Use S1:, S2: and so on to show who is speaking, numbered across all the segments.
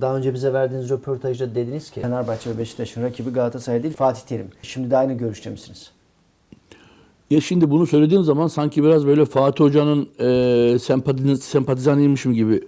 S1: Daha önce bize verdiğiniz röportajda dediniz ki Fenerbahçe ve Beşiktaş'ın rakibi Galatasaray değil Fatih Terim. Şimdi de aynı görüşte misiniz?
S2: Ya şimdi bunu söylediğim zaman sanki biraz böyle Fatih Hoca'nın e, sempati, sempatizanıymışım gibi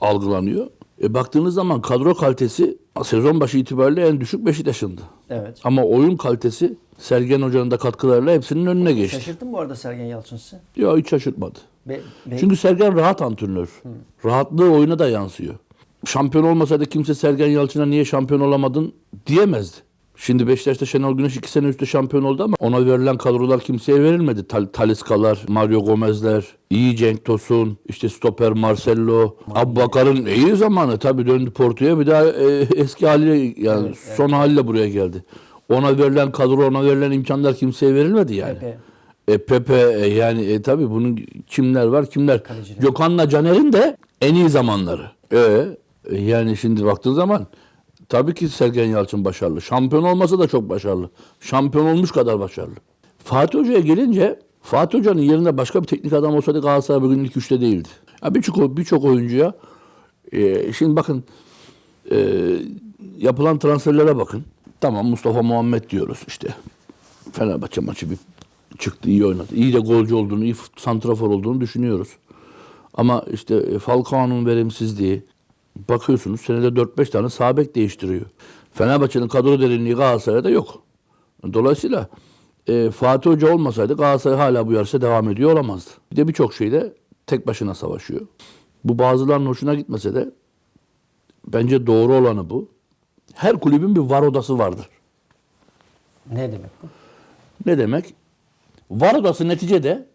S2: algılanıyor. E, baktığınız zaman kadro kalitesi sezon başı itibariyle en düşük Beşiktaş'ındı.
S1: Evet.
S2: Ama oyun kalitesi Sergen Hoca'nın da katkılarıyla hepsinin önüne geçti.
S1: Şaşırttı mı bu arada Sergen Yalçın sizi?
S2: Ya hiç şaşırtmadı.
S1: Be- be-
S2: Çünkü Sergen rahat antrenör. Rahatlığı oyuna da yansıyor. Şampiyon olmasaydı kimse Sergen Yalçın'a niye şampiyon olamadın diyemezdi. Şimdi Beşiktaş'ta Şenol Güneş iki sene üstte şampiyon oldu ama ona verilen kadrolar kimseye verilmedi. Tal Taliscalar, Mario Gomez'ler, iyi Cenk Tosun, işte stoper Marcelo, Abbakar'ın iyi zamanı tabii döndü Porto'ya bir daha e, eski haliyle yani son haliyle buraya geldi. Ona verilen kadro, ona verilen imkanlar kimseye verilmedi yani.
S1: Pepe.
S2: E Pepe e, yani e, tabii bunun kimler var kimler?
S1: Kaleciler.
S2: Gökhan'la Caner'in de en iyi zamanları. E, yani şimdi baktığın zaman tabii ki Sergen Yalçın başarılı. Şampiyon olmasa da çok başarılı. Şampiyon olmuş kadar başarılı. Fatih Hoca'ya gelince Fatih Hoca'nın yerinde başka bir teknik adam olsaydı Galatasaray bugün ilk üçte değildi. Birçok birçok oyuncuya e, şimdi bakın e, yapılan transferlere bakın. Tamam Mustafa Muhammed diyoruz işte. Fenerbahçe maçı bir çıktı, iyi oynadı. İyi de golcü olduğunu, iyi santrafor olduğunu düşünüyoruz. Ama işte e, Falcao'nun verimsizliği, bakıyorsunuz senede 4-5 tane sağ bek değiştiriyor. Fenerbahçe'nin kadro derinliği Galatasaray'da yok. Dolayısıyla e, Fatih Hoca olmasaydı Galatasaray hala bu yarışa devam ediyor olamazdı. Bir de birçok şeyde tek başına savaşıyor. Bu bazılarının hoşuna gitmese de bence doğru olanı bu. Her kulübün bir var odası vardır.
S1: Ne demek bu?
S2: Ne demek? Var odası neticede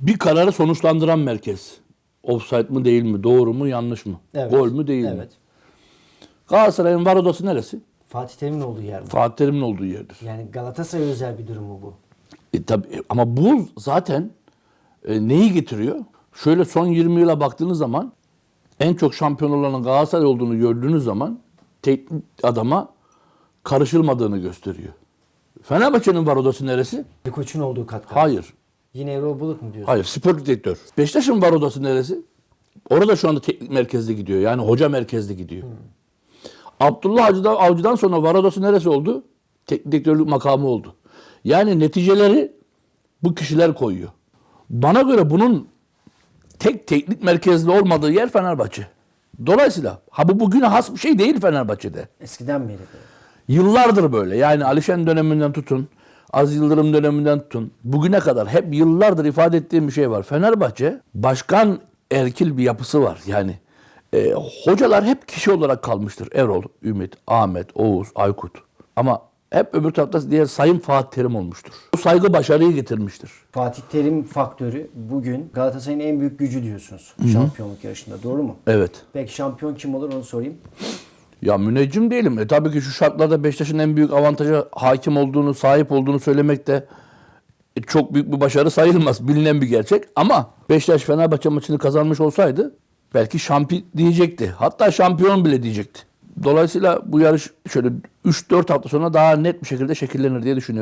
S2: bir kararı sonuçlandıran merkez. Offside mı değil mi? Doğru mu yanlış mı?
S1: Evet.
S2: Gol mü değil mi?
S1: Evet.
S2: Galatasaray'ın var odası neresi?
S1: Fatih Terim'in olduğu yer mi?
S2: Fatih Terim'in olduğu yerdir.
S1: Yani Galatasaray özel bir durum mu bu?
S2: E, tabii, ama bu zaten e, neyi getiriyor? Şöyle son 20 yıla baktığınız zaman en çok şampiyon olanın Galatasaray olduğunu gördüğünüz zaman teknik adama karışılmadığını gösteriyor. Fenerbahçe'nin var odası neresi?
S1: Bir koçun olduğu katkı.
S2: Hayır.
S1: Yine Erol Bulut mu diyorsun?
S2: Hayır, spor direktör. Beşiktaş'ın var odası neresi? Orada şu anda teknik merkezde gidiyor. Yani hoca merkezde gidiyor. Abdullah Avcı'dan, Avcı'dan sonra var odası neresi oldu? Teknik direktörlük makamı oldu. Yani neticeleri bu kişiler koyuyor. Bana göre bunun tek teknik merkezli olmadığı yer Fenerbahçe. Dolayısıyla ha bu bugüne has bir şey değil Fenerbahçe'de.
S1: Eskiden beri böyle.
S2: Yıllardır böyle. Yani Alişen döneminden tutun, Az Yıldırım döneminden tutun. Bugüne kadar hep yıllardır ifade ettiğim bir şey var. Fenerbahçe başkan erkil bir yapısı var. Yani e, hocalar hep kişi olarak kalmıştır. Erol, Ümit, Ahmet, Oğuz, Aykut. Ama hep öbür tarafta diğer Sayın Fatih Terim olmuştur. Bu saygı başarıyı getirmiştir.
S1: Fatih Terim faktörü bugün Galatasaray'ın en büyük gücü diyorsunuz şampiyonluk yarışında. Doğru mu?
S2: Evet.
S1: Peki şampiyon kim olur onu sorayım.
S2: Ya müneccim değilim. E tabii ki şu şartlarda Beşiktaş'ın en büyük avantaja hakim olduğunu, sahip olduğunu söylemek de e, çok büyük bir başarı sayılmaz. Bilinen bir gerçek. Ama Beşiktaş Fenerbahçe maçını kazanmış olsaydı belki şampiyon diyecekti. Hatta şampiyon bile diyecekti. Dolayısıyla bu yarış şöyle 3-4 hafta sonra daha net bir şekilde şekillenir diye düşünüyorum.